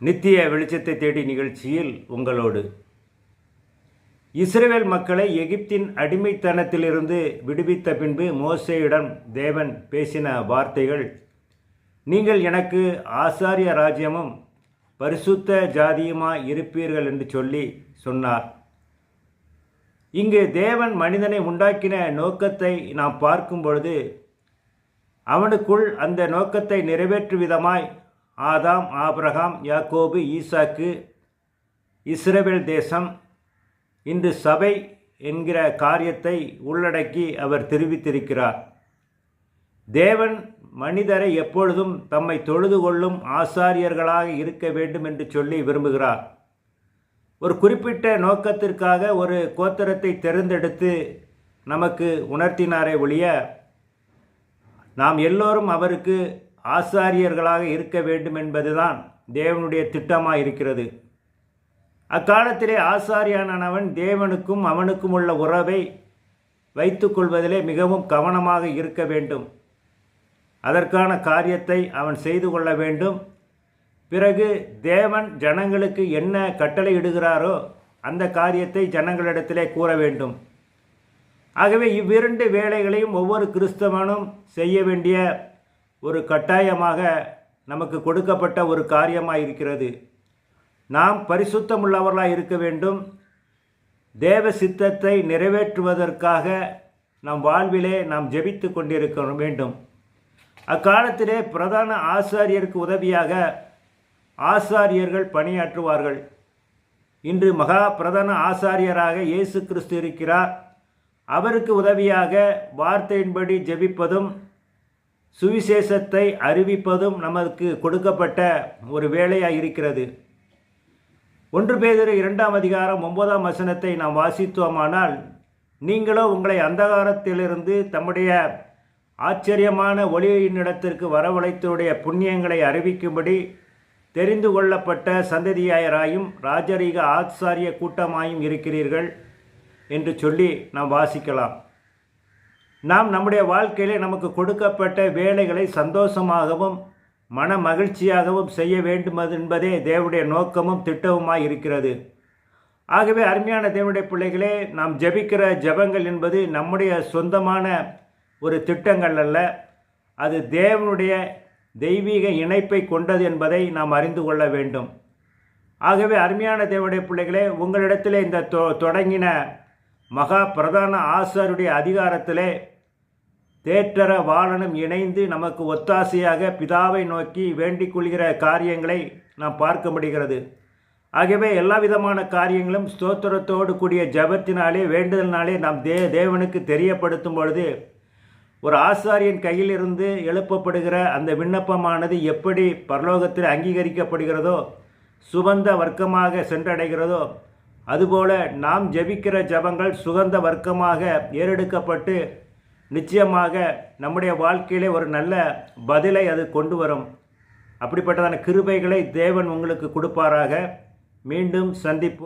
நித்திய வெளிச்சத்தை தேடி நிகழ்ச்சியில் உங்களோடு. இஸ்ரேல் மக்களை எகிப்தின் அடிமைத்தனத்திலிருந்து விடுவித்த பின்பு மோசேயிடம் தேவன் பேசின வார்த்தைகள் நீங்கள் எனக்கு ஆசாரிய ராஜ்யமும் பரிசுத்த ஜாதியுமாய் இருப்பீர்கள்? என்று சொல்லி சொன்னார். இங்கு தேவன் மனிதனை உண்டாக்கின நோக்கத்தை நாம் பார்க்கும் பொழுது அவனுக்குள் அந்த நோக்கத்தை நிறைவேற்றும் விதமாய் ஆதாம் ஆப்ரஹாம் யாக்கோபு ஈசாக்கு இஸ்ரேல் தேசம். இன்று சபை என்கிற காரியத்தை உள்ளடக்கி அவர் தெரிவித்திருக்கிறார். தேவன் மனிதரை எப்பொழுதும் தம்மை தொழுது கொள்ளும் ஆசாரியர்களாக இருக்க வேண்டும் என்று சொல்லி விரும்புகிறார். ஒரு குறிப்பிட்ட நோக்கத்திற்காக ஒரு கோத்திரத்தை தேர்ந்தெடுத்து நமக்கு உணர்த்தினாரே ஒழிய நாம் எல்லோரும் அவருக்கு ஆசாரியர்களாக இருக்க வேண்டும் என்பதுதான் தேவனுடைய திட்டமாக இருக்கிறது அக்காலத்திலே ஆசாரியானவன் தேவனுக்கும் அவனுக்கும் உள்ள உறவை வைத்துக்கொள்வதிலே மிகவும் கவனமாக இருக்க வேண்டும். அதற்கான காரியத்தை அவன் செய்து கொள்ள வேண்டும். பிறகு தேவன் ஜனங்களுக்கு என்ன கட்டளை இடுகிறாரோ அந்த காரியத்தை ஜனங்களிடத்திலே கூற வேண்டும். ஆகவே இவ்விரண்டு வேலைகளையும் ஒவ்வொரு கிறிஸ்தவனும் செய்ய வேண்டிய ஒரு கட்டாயமாக நமக்கு கொடுக்கப்பட்ட ஒரு காரியமாக இருக்கிறது. நாம் பரிசுத்தமுள்ளவர்களாக இருக்க வேண்டும். தேவ சித்தத்தை நிறைவேற்றுவதற்காக நம் வாழ்விலே நாம் ஜெபித்து கொண்டிருக்க வேண்டும். அக்காலத்திலே பிரதான ஆசாரியருக்கு உதவியாக ஆசாரியர்கள் பணியாற்றுவார்கள். இன்று மகா பிரதான ஆசாரியராக இயேசு கிறிஸ்து இருக்கிறார். அவருக்கு உதவியாக வார்த்தையின்படி ஜெபிப்பதும் சுவிசேஷத்தை அறிவிப்பதும் நமக்கு கொடுக்கப்பட்ட ஒரு வேலையாக இருக்கிறது. ஒன்று பேதர் இரண்டாம் அதிகாரம் ஒன்பதாம் வசனத்தை நாம் வாசித்தோமானால் நீங்களோ உங்களை அந்தகாரத்திலிருந்து தம்முடைய ஆச்சரியமான ஒளியினிடத்திற்கு வரவழைத்தோடைய புண்ணியங்களை அறிவிக்கும்படி தெரிந்து கொள்ளப்பட்ட சந்ததியாயராயும் ராஜரீக ஆச்சாரிய கூட்டமாயும் இருக்கிறீர்கள் என்று சொல்லி நாம் வாசிக்கலாம். நாம் நம்முடைய வாழ்க்கையிலே நமக்கு கொடுக்கப்பட்ட வேலைகளை சந்தோஷமாகவும் மன மகிழ்ச்சியாகவும் செய்ய வேண்டும் என்பதே தேவனுடைய நோக்கமும் திட்டமுமாய் இருக்கிறது. ஆகவே அருமையான தேவனுடைய பிள்ளைகளே நாம் ஜெபிக்கிற ஜெபங்கள் என்பது நம்முடைய சொந்தமான ஒரு திட்டங்கள் அல்ல. அது தேவனுடைய தெய்வீக இணைப்பை கொண்டது என்பதை நாம் அறிந்து கொள்ள வேண்டும். ஆகவே அருமையான தேவனுடைய பிள்ளைகளே உங்களிடத்திலே இந்த தொ தொடங்கின மகா பிரதான ஆசாருடைய அதிகாரத்திலே தேற்றர வாழனும் இணைந்து நமக்கு ஒத்தாசையாக பிதாவை நோக்கி வேண்டிக் கொள்கிற காரியங்களை நாம் பார்க்க முடிகிறது ஆகவே எல்லா விதமான காரியங்களும் ஸ்தோத்திரத்தோடு கூடிய ஜபத்தினாலே வேண்டுதலினாலே நாம் தே தேவனுக்கு தெரியப்படுத்தும் பொழுது ஒரு ஆசாரியன் கையிலிருந்து எழுப்பப்படுகிற அந்த விண்ணப்பமானது எப்படி பரலோகத்தில் அங்கீகரிக்கப்படுகிறதோ சுகந்த வர்க்கமாக சென்றடைகிறதோ அதுபோல நாம் ஜெபிக்கிற ஜபங்கள் சுகந்த வர்க்கமாக ஏறெடுக்கப்பட்டு நிச்சயமாக நம்முடைய வாழ்க்கையிலே ஒரு நல்ல பதிலை அது கொண்டு வரும். அப்படிப்பட்டதான கிருபைகளை தேவன் உங்களுக்கு கொடுப்பாராக. மீண்டும் சந்திப்போம்.